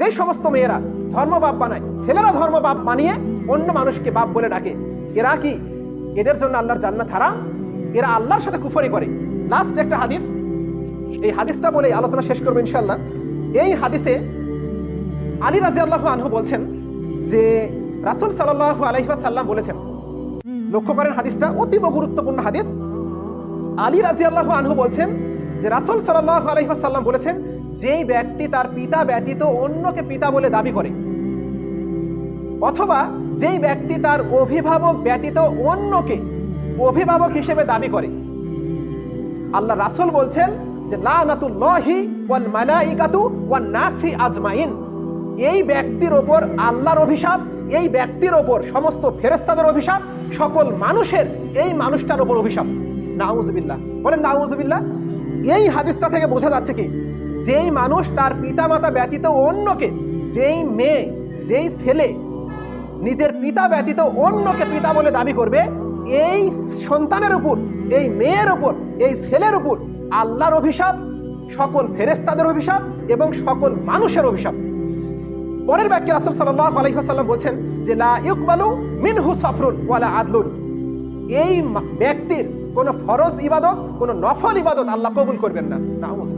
যে সমস্ত মেয়েরা ধর্ম বাপ বানায়, ছেলেরা ধর্ম বাপ বানিয়ে অন্য মানুষকে বাপ বলে ডাকে। এরা কি? এদের জন্য আল্লাহর জান্নাত হারাম? এরা আল্লাহর সাথে কুফরি করে। লাস্ট একটা হাদিস। এই হাদিসটা বলে আলোচনা শেষ করব ইনশাল্লাহ এই হাদিসে আলী রাজি আল্লাহ আনহু বলছেন যে, রাসুল সাল্লাহ আলহিহাসাল্লাম বলেছেন, লক্ষ্য করেন হাদিসটা, অতীব গুরুত্বপূর্ণ হাদিস। আলী রাজি আল্লাহ আনহু বলছেন যে, রাসুল সাল্লাহ আলহিহাসাল্লাম বলেছেন যেই ব্যক্তি তার পিতা ব্যতীত অন্যকে পিতা বলে দাবি করে, অথবা যেই ব্যক্তি তার অভিভাবক ব্যতীত অন্যকে অভিভাবক হিসেবে দাবি করে। আল্লাহ রাসুল বলছেন যে আজমাইন। এই ব্যক্তির ওপর আল্লাহর অভিশাপ, এই ব্যক্তির ওপর সমস্ত ফেরেস্তাদের অভিশাপ, সকল মানুষের এই মানুষটার ওপর অভিশাপ। নাউজুবিল্লাহ। বলেন, নাউজুবিল্লাহ। এই হাদিসটা থেকে বোঝা যাচ্ছে কি যেই মানুষ তার পিতামাতা ব্যতীত অন্যকে, যেই মেয়ে, যেই ছেলে নিজের পিতা ব্যতীত অন্যকে পিতা বলে দাবি করবে, এই সন্তানের উপর, এই মেয়ের উপর, এই ছেলের উপর আল্লাহর অভিশাপ, সকল ফেরেস্তাদের অভিশাপ এবং সকল মানুষের অভিশাপ পরের বাক্যে রাসুল সাল্লাহ আলাইসাল্লাম বলছেন যে, লা ইকবালু মিনহু সফরুন ওয়ালা আদলুন এই ব্যক্তির কোনো ফরজ ইবাদত, কোনো নফল ইবাদত আল্লাহ কবুল করবেন না নাউজুবিল্লাহ।